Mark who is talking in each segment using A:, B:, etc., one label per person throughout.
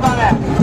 A: 八百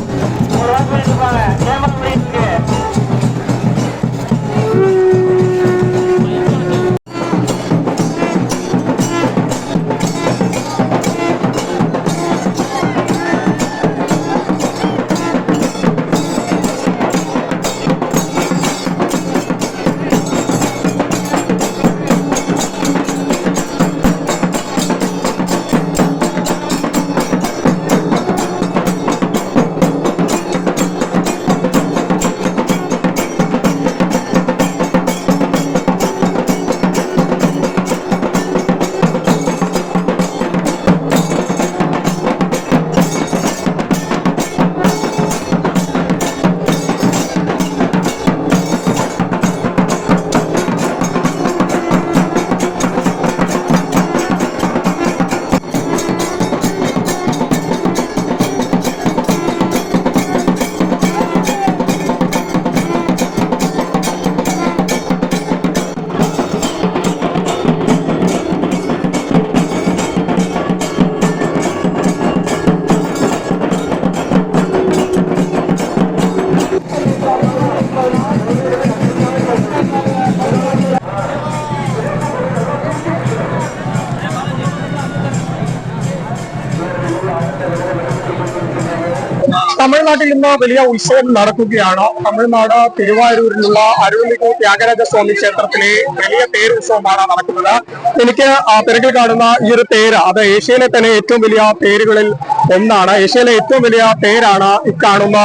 B: തമിഴ്നാട്ടിൽ ഇന്ന് വലിയ ഉത്സവം നടക്കുകയാണ്. തമിഴ്നാട് തിരുവാരൂരിലുള്ള അരുളിക്കു ത്യാഗരാജ സ്വാമി ക്ഷേത്രത്തിലെ വലിയ തേര് തേരുത്സവമാണ് നടക്കുന്നത്. എനിക്ക് പിറകിൽ കാണുന്ന ഈ ഒരു തേര് അത് ഏഷ്യയിലെ തന്നെ ഏറ്റവും വലിയ തേരുകളിൽ ഒന്നാണ്. ഏഷ്യയിലെ ഏറ്റവും വലിയ തേരാണ് ഈ കാണുന്ന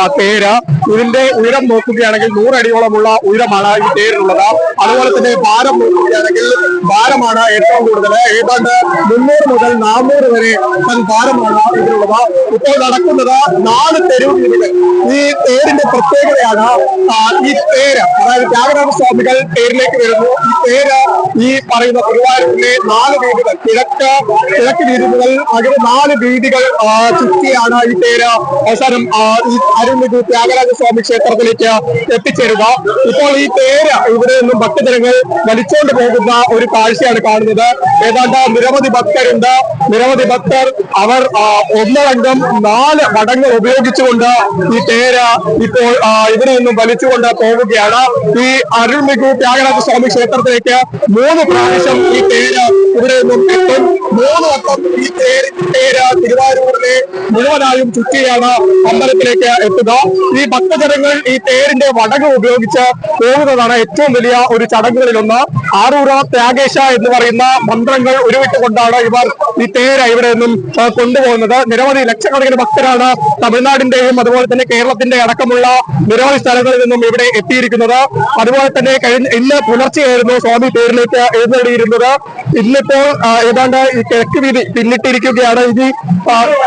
B: ആ തേര്. ഇതിന്റെ ഉയരം നോക്കുകയാണെങ്കിൽ നൂറടിയോളമുള്ള ഉയരമാണ് ഈ തേരിനുള്ളത് അതുപോലെ തന്നെ ഭാരം നോക്കുകയാണെങ്കിൽ ഭാരമാണ് ഏറ്റവും കൂടുതൽ. ഏതാണ്ട് മുന്നൂറ് മുതൽ നാനൂറ് വരെ ഭാരമാണ് ഇതിനുള്ളത് ഇപ്പോൾ നടക്കുന്നത് നാല് തെരുവ് ഈ തേരിന്റെ പ്രത്യേകതയാണ് ഈ തേര് അതായത് ത്യാഗരാജ സ്വാമികൾ തേരിലേക്ക് വരുന്നു. ഈ തേര് ഈ പറയുന്ന ഗുരുവായൂരിലെ നാല് വീതികൾ കിഴക്ക് കിഴക്ക് വീതി മുതൽ അങ്ങനെ നാല് വീതികൾ ചുറ്റിയാണ് ഈ തേര് അവസാനം ഈ അരുൺമിகு ത്യാഗരാജ സ്വാമി ക്ഷേത്രത്തിലേക്ക് എത്തിച്ചേരുക. ഇപ്പോൾ ഈ തേര് ഇവിടെ നിന്നും ഭക്തജനങ്ങൾ വലിച്ചുകൊണ്ട് പോകുന്ന ഒരു കാഴ്ചയാണ് കാണുന്നത്. ഏതാണ്ട് നിരവധി ഭക്തരുണ്ട്. നിരവധി ഭക്തർ അവർ ഒന്ന് ഒന്നടങ്കം നാല് വടങ്ങൾ ഉപയോഗിച്ചുകൊണ്ട് ഈ തേര ഇപ്പോൾ ഇവിടെ നിന്നും വലിച്ചുകൊണ്ട് പോവുകയാണ്. ഈ അരുൾമിகு ത്യാഗരാജ സ്വാമി ക്ഷേത്രത്തിലേക്ക് മൂന്ന് പ്രാവശ്യം ഈ തേര് ഇവിടെ നിന്നും മൂന്ന് വട്ടം ഈ തേര് തേര് തിരുവാരൂരിലെ മുഴുവനായും ചുറ്റിയാണ് അമ്പലത്തിലേക്ക് എത്തുക. ഈ ഭക്തജനങ്ങൾ ഈ തേരിന്റെ വടക് ഉപയോഗിച്ച് പോകുന്നതാണ് ഏറ്റവും വലിയ ഒരു ചടങ്ങുകളിലൊന്ന്. ആറൂറ ത്യാഗേശ എന്ന് പറയുന്ന മന്ത്രങ്ങൾ ഉരുവിട്ടുകൊണ്ടാണ് ഇവർ ഈ തേര് ഇവിടെ നിന്നും കൊണ്ടുപോകുന്നത്. നിരവധി ലക്ഷക്കണക്കിന് ഭക്തരാണ് തമിഴ്നാടിന്റെയും അതുപോലെ തന്നെ കേരളത്തിന്റെ അടക്കമുള്ള നിരവധി സ്ഥലങ്ങളിൽ നിന്നും ഇവിടെ എത്തിയിരിക്കുന്നത്. അതുപോലെ തന്നെ കഴിഞ്ഞ ഇന്ന് പുലർച്ചെയായിരുന്നു സ്വാമി തേരിലേക്ക് എഴുന്നള്ളിയിരുന്നത്. ഇന്നിപ്പോൾ ആ, ഏതാണ്ട് ഈ കിഴക്ക് വീതി പിന്നിട്ടിരിക്കുകയാണ്. ഇനി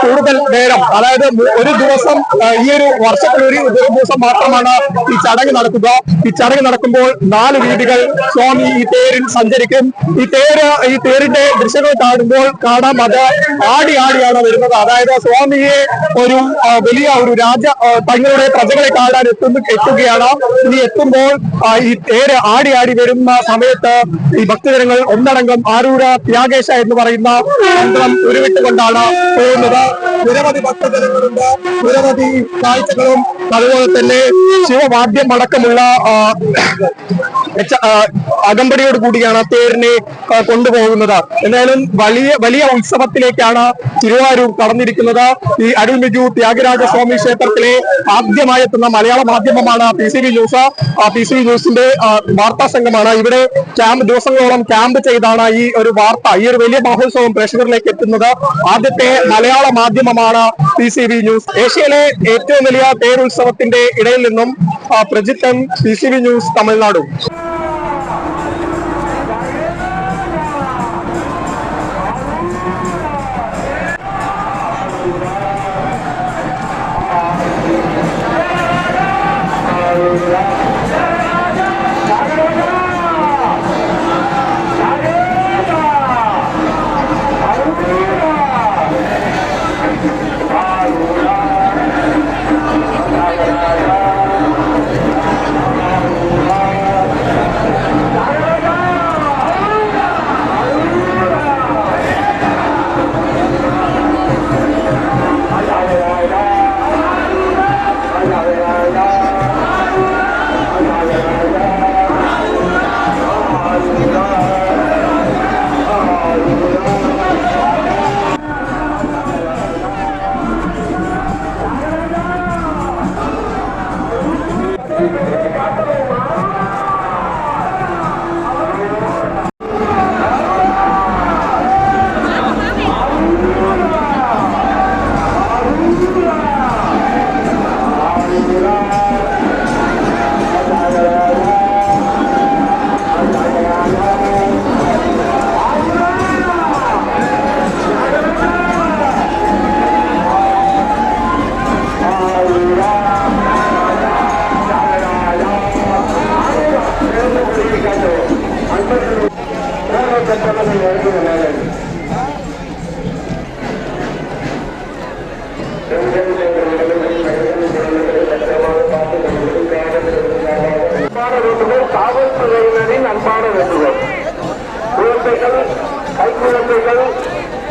B: കൂടുതൽ നേരം അതായത് ഒരു ദിവസം ഈ ഒരു വർഷത്തിൽ ഒരു ദിവസം മാത്രമാണ് ഈ ചടങ്ങ് നടക്കുക. ഈ ചടങ്ങ് നടക്കുമ്പോൾ നാല് വീതികൾ സ്വാമി ഈ തേരിൽ സഞ്ചരിക്കും. ഈ തേര് ഈ തേരിന്റെ ദൃശ്യങ്ങൾ കാണുമ്പോൾ കാണാം. അത് ആടി ആടിയാണ് വരുന്നത്. അതായത് സ്വാമിയെ ഒരു വലിയ ഒരു രാജ തങ്ങളുടെ പ്രജകളെ കാണാൻ എത്തുന്ന എത്തുകയാണ്. ഇനി എത്തുമ്പോൾ ഈ തേര് ആടി ആടി വരുന്ന സമയത്ത് ഈ ഭക്തജനങ്ങൾ ഒന്നടങ്കം ആരൂര ത്യാഗേശ എന്ന് പറയുന്ന മന്ത്രം ഉരുവിട്ടുകൊണ്ടാണ് പോകുന്നത്. നിരവധി ഭക്തജനങ്ങളുണ്ട്. നിരവധി കാഴ്ചകളും അതുപോലെ തന്നെ ശിവവാദ്യം അടക്കമുള്ള അകമ്പടിയോട് കൂടിയാണ് തേരിനെ കൊണ്ടുപോകുന്നത്. എന്തായാലും വലിയ വലിയ ഉത്സവത്തിലേക്കാണ് തിരുവാരൂർ കടന്നിരിക്കുന്നത്. ഈ അരുൾമിജു ത്യാഗരാജ സ്വാമി ക്ഷേത്രത്തിലെ ആദ്യമായി എത്തുന്ന മലയാള മാധ്യമമാണ് P C B news. P C B ന്യൂസിന്റെ വാർത്താ സംഘമാണ്. ഇവിടെ ക്യാമ്പ് ദിവസങ്ങളോളം ക്യാമ്പ് ചെയ്താണ് ഈ ഒരു വാർത്ത ഈ ഒരു വലിയ മഹോത്സവം പ്രേക്ഷകരിലേക്ക് എത്തുന്നത് ആദ്യത്തെ മലയാള മാധ്യമമാണ് പി സി ബി ന്യൂസ് ഏഷ്യയിലെ ഏറ്റവും വലിയ തേരുത്സവത്തിന്റെ ഇടയിൽ നിന്നും Prajithan P C B news Tamil Nadu.
A: Thank you.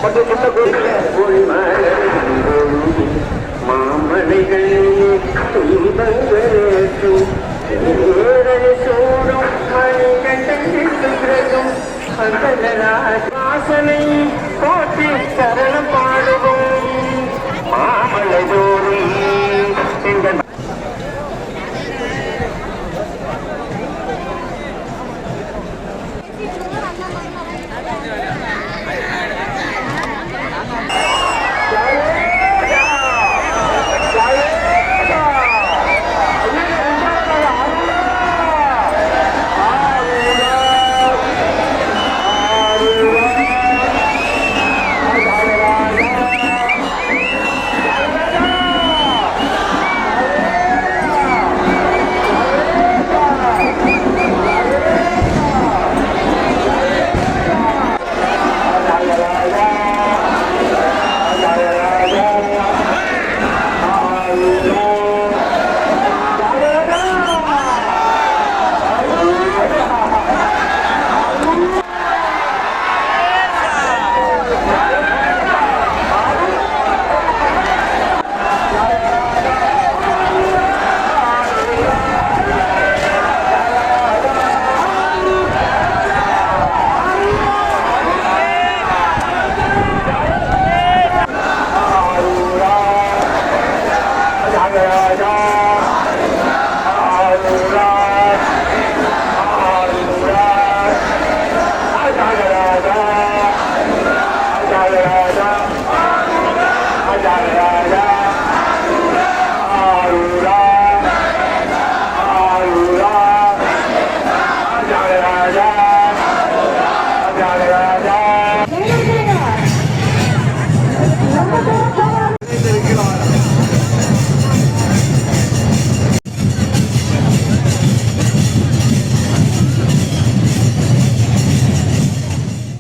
A: Quando eu